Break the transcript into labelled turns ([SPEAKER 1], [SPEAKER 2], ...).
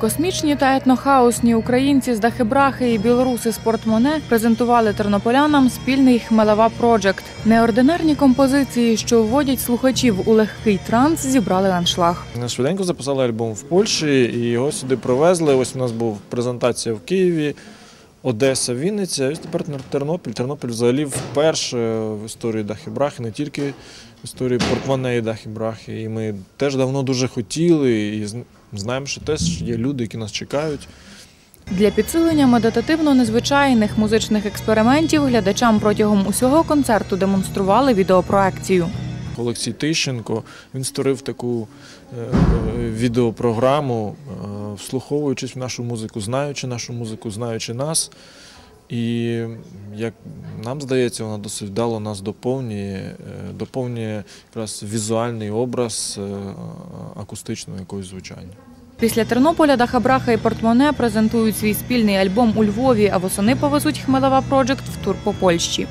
[SPEAKER 1] Космічні та етнохаусні українці з Дахибрахи і білоруси з Портмоне презентували тернополянам спільний Хмелева Проджект. Неординарні композиції, що вводять слухачів у легкий транс, зібрали аншлаг.
[SPEAKER 2] Ми Швиденько записали альбом в Польщі і його сюди привезли. Ось у нас була презентація в Києві, Одеса, Вінниця. Ось тепер Тернопіль. Тернопіль взагалі вперше в історії Дахібрахи, не тільки в історії Портмоне і Дахібрахи. І ми теж давно дуже хотіли і знаємо, що теж є люди, які нас чекають.
[SPEAKER 1] Для підсилення медитативно незвичайних музичних експериментів глядачам протягом усього концерту демонстрували відеопроекцію.
[SPEAKER 2] Олексій Тищенко він створив таку е, відеопрограму, е, вслуховуючись в нашу музику, знаючи нашу музику, знаючи нас. І як нам здається, вона досить вдало нас доповнює, е, доповнює якраз візуальний образ е, акустичного якогось звучання.
[SPEAKER 1] Після Тернополя Дахабраха і Портмоне презентують свій спільний альбом у Львові, а восени повезуть Хмелева Проджект в тур по Польщі.